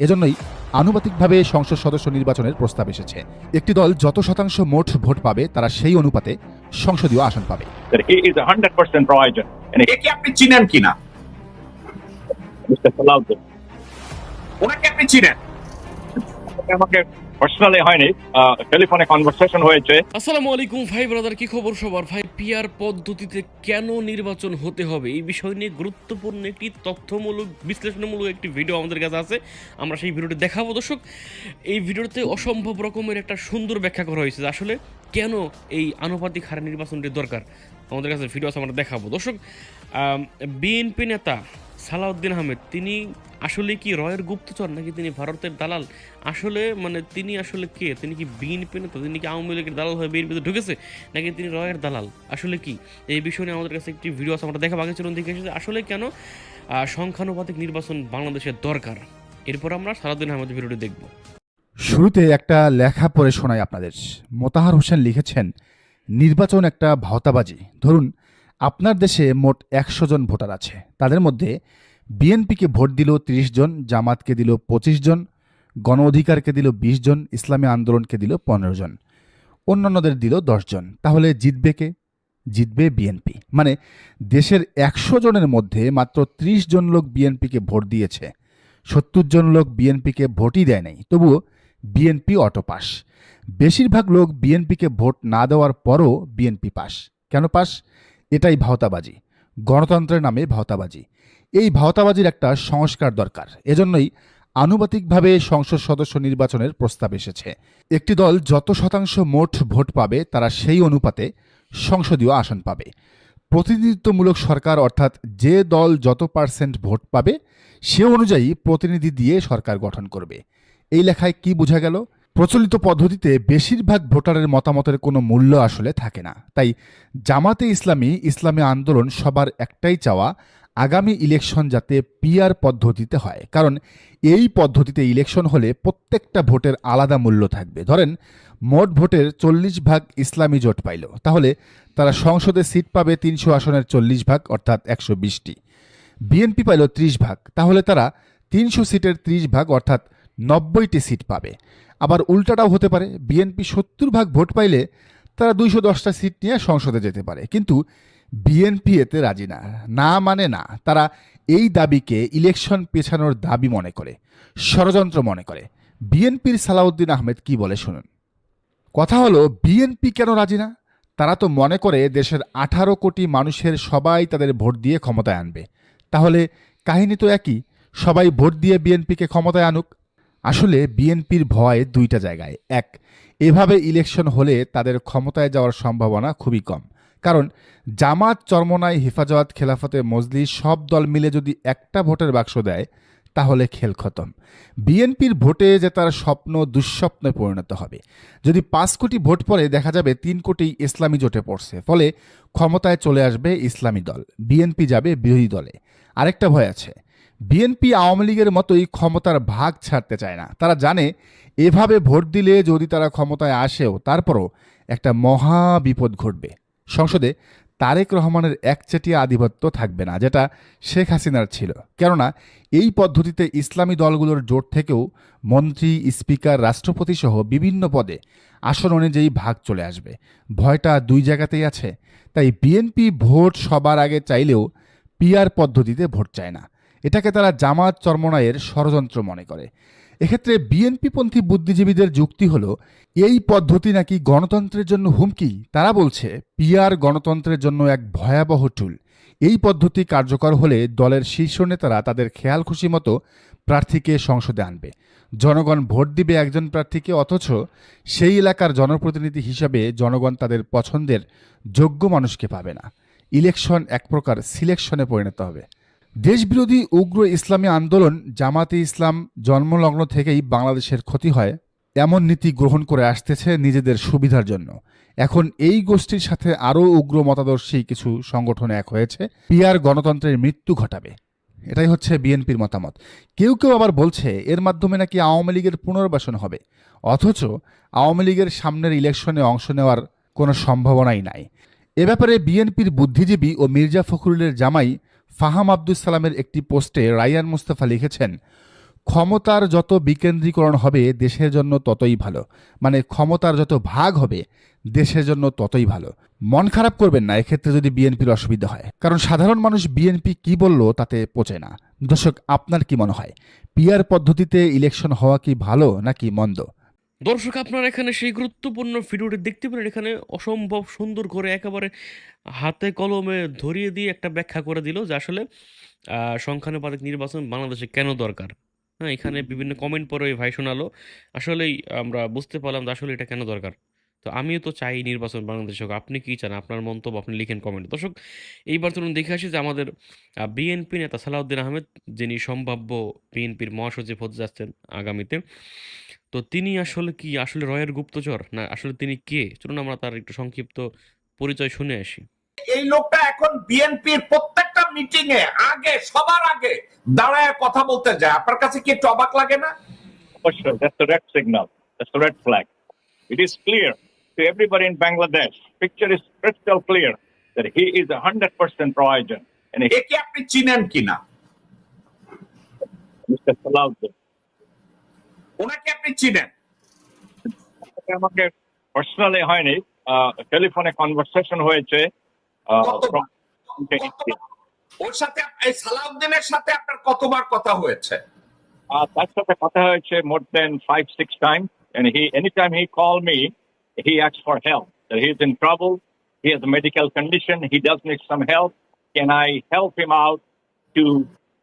এজন্যই আনুপাতিকভাবে সংসদ সদস্য নির্বাচনের প্রস্তাব এসেছে। একটি দল যত শতাংশ মোট ভোট পাবে তারা সেই অনুপাতে সংসদীয় আসন পাবে। আপনি চিনেন কিনা? ওনাকে আপনি চিনেন? আমাকে পার্সোনালি হয়নি। টেলিফোনে কনভারসেশন হয়েছে। আসসালামু আলাইকুম ভাই ব্রাদার কি খবর সবার? ভাই পদ্ধতিতে কেন নির্বাচন হতে হবে? এই বিষয় নিয়ে গুরুত্বপূর্ণ একটি তথ্যমূলক, বিশ্লেষণমূলক একটি ভিডিও আমাদের কাছে আছে। আমরা সেই ভিডিওটি দেখাবো দর্শক। এই ভিডিওতে অসম্ভব রকমের একটা সুন্দর ব্যাখ্যা করা হয়েছে আসলে কেন এই আনুপাতিক হারে নির্বাচনটি দরকার। আমাদের কাছে ভিডিও আছে, আমরা দেখাবো। দর্শক বিএনপি নেতা সালাউদ্দিন আহমেদ, তিনি আসলে কি রয়ের গুপ্তচর নাকি তিনি ভারতের দালাল? আসলে মানে তিনি আসলে কে? তিনি কি বিএনপি নেতা? তিনি কি আওয়ামী লীগের দালাল হয়ে বিএনপিতে ঢুকেছে? নাকি তিনি রয়ের দালাল? আসলে কি? এই বিষয় নিয়ে আমাদের কাছে একটি ভিডিও আছে, আমরা দেখা আগে চলুন দেখে এসেছি। আসলে কেন? সংখ্যানুপাতিক নির্বাচন বাংলাদেশের দরকার। এরপর আমরা সালাউদ্দিন আহমেদের ভিডিওটি দেখব। শুরুতে একটা লেখা পড়ে শোনাই আপনাদের। মোতাহার হোসেন লিখেছেন, নির্বাচন একটা ভাওতাবাজি। ধরুন আপনার দেশে মোট একশো জন ভোটার আছে। তাদের মধ্যে বিএনপিকে ভোট দিল তিরিশ জন, জামাতকে দিল পঁচিশ জন, গণ অধিকারকে দিল বিশ জন, ইসলামী আন্দোলনকে দিল পনেরো জন, অন্যান্যদের দিল জন। তাহলে জিতবে কে? জিতবে বিএনপি। মানে দেশের একশো জনের মধ্যে মাত্র ত্রিশ জন লোক বিএনপিকে ভোট দিয়েছে। সত্তর জন লোক বিএনপিকে ভোটই দেয় নাই। তবুও বিএনপি অটো পাস। বেশিরভাগ লোক বিএনপিকে ভোট না দেওয়ার পরও বিএনপি পাস। কেন পাস? এটাই ভাওতাবাজি। গণতন্ত্রের নামে ভাওতাবাজি। এই ভাওতাবাজির একটা সংস্কার দরকার। এজন্যই আনুপাতিকভাবে সংসদ সদস্য নির্বাচনের প্রস্তাব এসেছে। একটি দল যত শতাংশ মোট ভোট পাবে, তারা সেই অনুপাতে সংসদীয় আসন পাবে। প্রতিনিধিত্বমূলক সরকার, অর্থাৎ যে দল যত পার্সেন্ট ভোট পাবে, সে অনুযায়ী প্রতিনিধি দিয়ে সরকার গঠন করবে। এই লেখায় কি বোঝা গেল? প্রচলিত পদ্ধতিতে বেশিরভাগ ভোটারের মতামতের কোনো মূল্য আসলে থাকে না। তাই জামাতে ইসলামী ইসলামী আন্দোলন সবার একটাই চাওয়া আগামী ইলেকশন যাতে পিআর পদ্ধতিতে হয়। কারণ এই পদ্ধতিতে ইলেকশন হলে প্রত্যেকটা ভোটের আলাদা মূল্য থাকবে। ধরেন, মোট ভোটের চল্লিশ ভাগ ইসলামী জোট পাইল। তাহলে তারা সংসদে সিট পাবে তিনশো আসনের চল্লিশ ভাগ, অর্থাৎ একশো বিশটি। বিএনপি পাইল ত্রিশ ভাগ। তাহলে তারা তিনশো সিটের ত্রিশ ভাগ, অর্থাৎ নব্বইটি সিট পাবে। আবার উল্টাটাও হতে পারে। বিএনপি সত্তর ভাগ ভোট পাইলে তারা দুইশো দশটা সিট নিয়ে সংসদে যেতে পারে। কিন্তু বিএনপি এতে রাজি না। না মানে না, তারা এই দাবিকে ইলেকশন পেছানোর দাবি মনে করে, ষড়যন্ত্র মনে করে। বিএনপির সালাউদ্দিন আহমেদ কি বলে শুনুন। কথা হলো বিএনপি কেন রাজি না? তারা তো মনে করে দেশের আঠারো কোটি মানুষের সবাই তাদের ভোট দিয়ে ক্ষমতায় আনবে। তাহলে কাহিনী তো একই, সবাই ভোট দিয়ে বিএনপিকে ক্ষমতায় আনুক। আসলে বিএনপির ভয় দুইটা জায়গায়। এক, এভাবে ইলেকশন হলে তাদের ক্ষমতায় যাওয়ার সম্ভাবনা খুবই কম। কারণ জামাত, চরমনাই, হেফাজত, খেলাফতে, মজলিস সব দল মিলে যদি একটা ভোটের বাক্স দেয়, তাহলে খেল খতম। বিএনপির ভোটে যে তার স্বপ্ন দুঃস্বপ্নে পরিণত হবে। যদি পাঁচ কোটি ভোট পড়ে, দেখা যাবে তিন কোটি ইসলামী জোটে পড়ছে। ফলে ক্ষমতায় চলে আসবে ইসলামী দল। বিএনপি যাবে বিরোধী দলে। আরেকটা ভয় আছে। বিএনপি আওয়ামী লীগের মতোই ক্ষমতার ভাগ ছাড়তে চায় না। তারা জানে এভাবে ভোট দিলে যদি তারা ক্ষমতায় আসেও তারপরও একটা মহা বিপদ ঘটবে। সংসদে তারেক রহমানের একচেটিয়া আধিপত্য থাকবে না, যেটা শেখ হাসিনার ছিল। কেননা এই পদ্ধতিতে ইসলামী দলগুলোর জোট থেকেও মন্ত্রী, স্পিকার রাষ্ট্রপতি সহ বিভিন্ন পদে আসন অনুযায়ী ভাগ চলে আসবে। ভয়টা দুই জায়গাতেই আছে। তাই বিএনপি ভোট সবার আগে চাইলেও পিআর পদ্ধতিতে ভোট চায় না। এটাকে তারা জামাত চরমনায়ের ষড়যন্ত্র মনে করে। এক্ষেত্রে বিএনপিপন্থী বুদ্ধিজীবীদের যুক্তি হলো, এই পদ্ধতি নাকি গণতন্ত্রের জন্য হুমকি? তারা বলছে, পিআর গণতন্ত্রের জন্য এক ভয়াবহ টুল এই পদ্ধতি কার্যকর হলে দলের শীর্ষ নেতারা তাদের খেয়াল খুশি মতো প্রার্থীকে সংসদে আনবে। জনগণ ভোট দিবে একজন প্রার্থীকে, অথচ সেই এলাকার জনপ্রতিনিধি হিসাবে জনগণ তাদের পছন্দের যোগ্য মানুষকে পাবে না। ইলেকশন এক প্রকার সিলেকশনে পরিণত হবে। দেশবিরোধী উগ্র ইসলামী আন্দোলন জামাতে ইসলাম জন্মলগ্ন থেকেই বাংলাদেশের ক্ষতি হয়, এমন নীতি গ্রহণ করে আসতেছে নিজেদের সুবিধার জন্য। এখন এই গোষ্ঠীর সাথে আরও উগ্র মতাদর্শী কিছু সংগঠন এক হয়েছে পিয়ার গণতন্ত্রের মৃত্যু ঘটাবে। এটাই হচ্ছে বিএনপির মতামত। কেউ কেউ আবার বলছে, এর মাধ্যমে নাকি আওয়ামী লীগের পুনর্বাসন হবে। অথচ আওয়ামী লীগের সামনের ইলেকশনে অংশ নেওয়ার কোনো সম্ভাবনাই নাই। এ ব্যাপারে বিএনপির বুদ্ধিজীবী ও মির্জা ফখরুলের জামাই ফাহাম আব্দুল সালামের একটি পোস্টে রায়ান মুস্তাফা লিখেছেন, ক্ষমতার যত বিকেন্দ্রীকরণ হবে, দেশের জন্য ততই ভালো। মানে ক্ষমতার যত ভাগ হবে, দেশের জন্য ততই ভালো। মন খারাপ করবেন না, এক্ষেত্রে যদি বিএনপির অসুবিধা হয়। কারণ সাধারণ মানুষ বিএনপি কি বলল তাতে পচে না। দর্শক, আপনার কি মনে হয়? পিয়ার পদ্ধতিতে ইলেকশন হওয়া কি ভালো নাকি মন্দ? দর্শক, আপনারা এখানে সেই গুরুত্বপূর্ণ ভিডিওটি দেখতে পারেন এখানে অসম্ভব সুন্দর করে একেবারে হাতে কলমে ধরিয়ে দিয়ে একটা ব্যাখ্যা করে দিল যে আসলে সংখ্যানুপাতিক নির্বাচন বাংলাদেশে কেন দরকার? হ্যাঁ এখানে বিভিন্ন কমেন্ট পরে ওই ভাই শোনালো। আসলেই আমরা বুঝতে পারলাম যে আসলে এটা কেন দরকার। তো আমিও তো চাই নির্বাচন বাংলাদেশ হোক। আপনি কী চান? আপনার মন্তব্য আপনি লিখেন কমেন্ট দর্শক, এইবার চলুন দেখে আসি যে আমাদের বিএনপি নেতা সালাউদ্দিন আহমেদ, যিনি সম্ভাব্য বিএনপির মহাসচিব হতে যাচ্ছেন আগামীতে তো তিনি আসলে কি আসলে রয়ের গুপ্তচর? না আসলে তিনি কে? চলুন আমরা তার একটু সংক্ষিপ্ত পরিচয় শুনে আসি। এই লোকটা এখন বিএনপির প্রত্যেকটা মিটিং এ আগে সবার আগে দাঁড়ায় কথা বলতে যায়। আপনার কাছে কি টবাক লাগে না? It is clear to in Bangladesh picture is clear is 100% প্রয়োজন এ কি আপনি চিনেন কিনা? মিস্টার ওনাকে আপনি চিনেন আমাকে পার্সোনালি হয়নি টেলিফোনে কনভারসেশন হয়েছে. ওর সাথে এই সালাউদ্দিনের সাথে আপনার কতবার কথা হয়েছে Uh, তার সাথে কথা হয়েছে more than five, six times. And he, anytime he called me, he asked for help. That he's in trouble. He has a medical condition. He does need some help. Can I help him out to,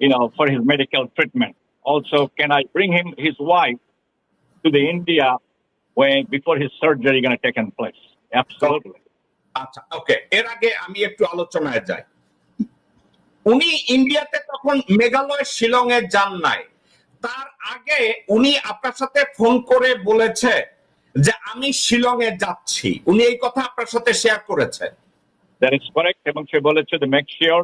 you know, for his medical treatment? also can I bring him his wife to the India when before his surgery gonna take in place? Absolutely. Okay. আচ্ছা, উনি ইন্ডিয়াতে তখন মেঘালয় শিলং যান নাই। তার আগে উনি আপনার সাথে ফোন করে বলেছে যে আমি শিলং এ যাচ্ছি। উনি এই কথা আপনার সাথে শেয়ার করেছে। দ্যাট ইজ করেক্ট এবং সে বলেছে the make sure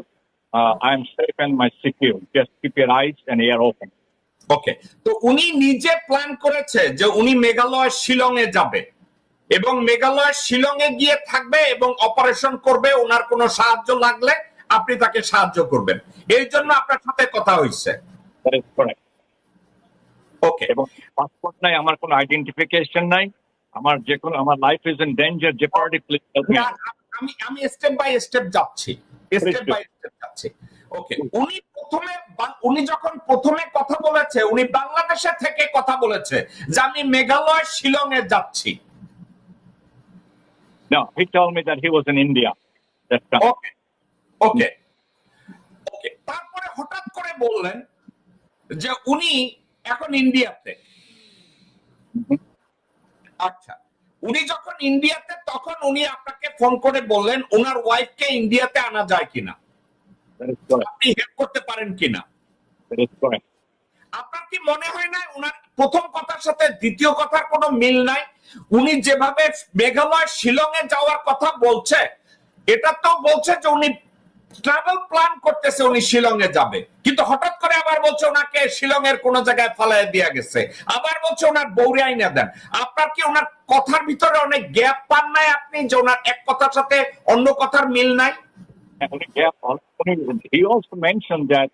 I am safe and my secure just keep your eyes and ear open okay তো উনি নিজে প্ল্যান করেছে যে উনি মেঘালয় শিলংয়ে যাবে। এবং মেঘালয় শিলংয়ে গিয়ে থাকবে এবং অপারেশন করবে ওনার কোনো সাহায্য লাগলে আপনি তাকে সাহায্য করবেন। এই জন্য আপনার সাথে কথা হয়েছে. ওকে এবং পাসপোর্ট নাই আমার কোনো আইডেন্টিফিকেশন নাই। আমার যে কোনো আমার life is in danger please help me না, আমি আমি স্টেপ বাই স্টেপ যাচ্ছি। স্টেপ বাই স্টেপ যাচ্ছি। ওকে উনি প্রথমে উনি যখন প্রথমে কথা বলেছে উনি বাংলাদেশে থেকে কথা বলেছে যে আমি মেঘালয় শিলংয়ে যাচ্ছি। No, he told me that he was in India. তারপরে হঠাৎ করে বললেন যে উনি এখন ইন্ডিয়াতে আচ্ছা উনি যখন ইন্ডিয়াতে তখন উনি আপনাকে ফোন করে বললেন ওনার ওয়াইফকে ইন্ডিয়াতে আনা যায় কিনা? আপনি হেল্প করতে পারেন কিনা. আপনার কি মনে হয় না ওনার প্রথম কথার সাথে দ্বিতীয় কথার কোনো মিল নাই? উনি যেভাবে মেঘালয় শিলং এ যাওয়ার কথা বলছে এটা তো বলছে যে উনি ট্রাভেল প্ল্যান করতেছে উনি শিলংয়ে যাবে। কিন্তু হঠাৎ করে আবার বলছে ওনাকে শিলংয়ের কোন জায়গায় ফালাই দেয়া গেছে। আবার বলছে ওনার বৌরে আইনা দেন। আপনার কি ওনার কথার ভিতরে অনেক গ্যাপ পান নাই আপনি যে ওনার এক কথার সাথে অন্য কথার মিল নাই? only- he also mentioned that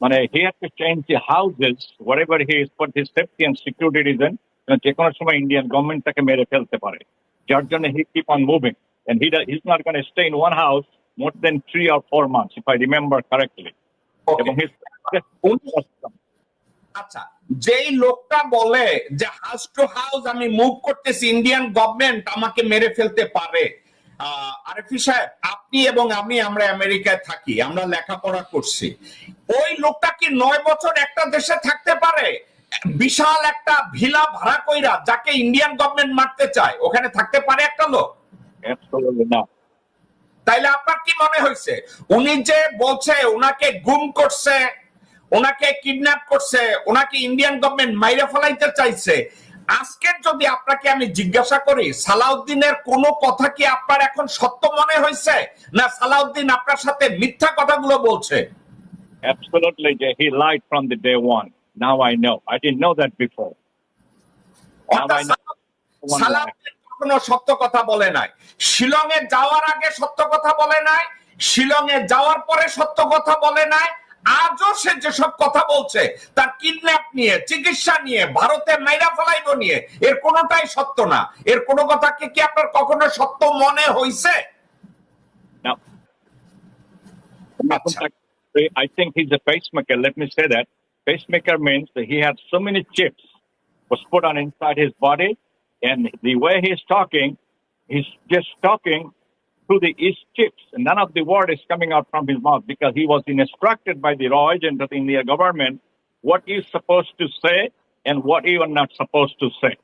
when he had to change the houses, whatever he is for his safety and security reason, যে কোনো সময় ইন্ডিয়ান গভর্নমেন্ট তাকে মেরে ফেলতে পারে। যার জন্য he keep on moving and he he's not going to stay in one house more than three or four months, if I remember correctly. এবং his আচ্ছা যেই লোকটা বলে যে হাউস টু হাউস আমি মুভ করতেছি ইন্ডিয়ান গভর্নমেন্ট আমাকে মেরে ফেলতে পারে আরেফি সাহেব আপনি এবং আমি আমরা আমেরিকায় থাকি আমরা লেখাপড়া করছি ওই লোকটা কি নয় বছর একটা দেশে থাকতে পারে বিশাল একটা ভিলা ভাড়া কইরা যাকে ইন্ডিয়ান গভর্নমেন্ট মারতে চায় ওখানে থাকতে পারে একটা লোক. তাইলে আপনার কি মনে হয়েছে উনি যে বলছে ওনাকে গুম করছে ওনাকে কিডন্যাপ করছে ওনাকে ইন্ডিয়ান গভর্নমেন্ট মাইরে ফেলাইতে চাইছে আজকের যদি আপনাকে আমি জিজ্ঞাসা করি সালাউদ্দিনের কোন কথা কি আপনার এখন সত্য মনে হয়েছে না সালাউদ্দিন আপনার সাথে মিথ্যা কথাগুলো বলছে Absolutely. He lied from the day one. Now I know. I didn't know that before. Now I know. One কখনো সত্য কথা বলে নাই শিলংয়ে যাওয়ার আগে সত্য কথা বলে নাই শিলংয়ে যাওয়ার পরে সত্য কথা বলে নাই আজও সে যেসব কথা বলছে তার কিডন্যাপ নিয়ে চিকিৎসা নিয়ে ভারতের মাইরা ফলাইব নিয়ে এর কোনোটাই সত্য না এর কোনো কথাকে কি আপনার কখনো সত্য মনে হইছে আচ্ছা। I think he's a pacemaker. Let me say that. Pacemaker means that he had so many chips was put on inside his body, And the way he's talking, he's just talking through the East chips. None of the word is coming out from his mouth because he was instructed by the raw agent of the India government what he's supposed to say and what you are not supposed to say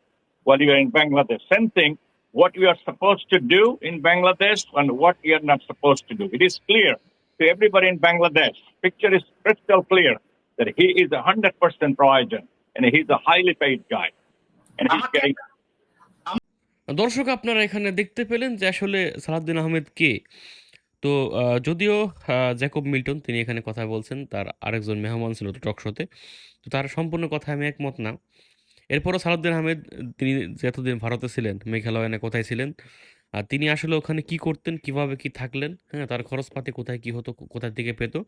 while you are in Bangladesh. Same thing, what you are supposed to do in Bangladesh and what you are not supposed to do. It is clear to everybody in Bangladesh. Picture is crystal clear that he is a 100% raw agent and he's a highly paid guy. And he's getting দর্শক, আপনারা এখানে দেখতে পেলেন যে আসলে সালাউদ্দিন আহমেদ কে? তো যদিও Jacob Milton, তিনি এখানে কথা বলছেন, তার আরেকজন মেহমান ছিল টক শোতে, তো তার সম্পূর্ণ কথা আমি একমত না। এরপরও সালাউদ্দিন আহমেদ, তিনি যে এতদিন ভারতে ছিলেন, মেঘালয়নে কোথায় ছিলেন, আর তিনি আসলে ওখানে কি করতেন, কীভাবে কি থাকলেন হ্যাঁ তার খরচপাতি কোথায় কি হতো কোথায় থেকে পেতো,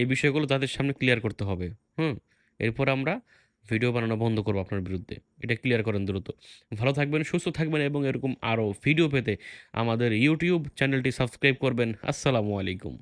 এই বিষয়গুলো তাদের সামনে ক্লিয়ার করতে হবে, হুম। এরপর আমরা ভিডিও বানানো বন্ধ করব আপনার বিরুদ্ধে। এটা ক্লিয়ার করেন দ্রুত। ভালো থাকবেন, সুস্থ থাকবেন এবং এরকম আরও ভিডিও পেতে আমাদের ইউটিউব চ্যানেলটি সাবস্ক্রাইব করবেন। আসসালামু আলাইকুম।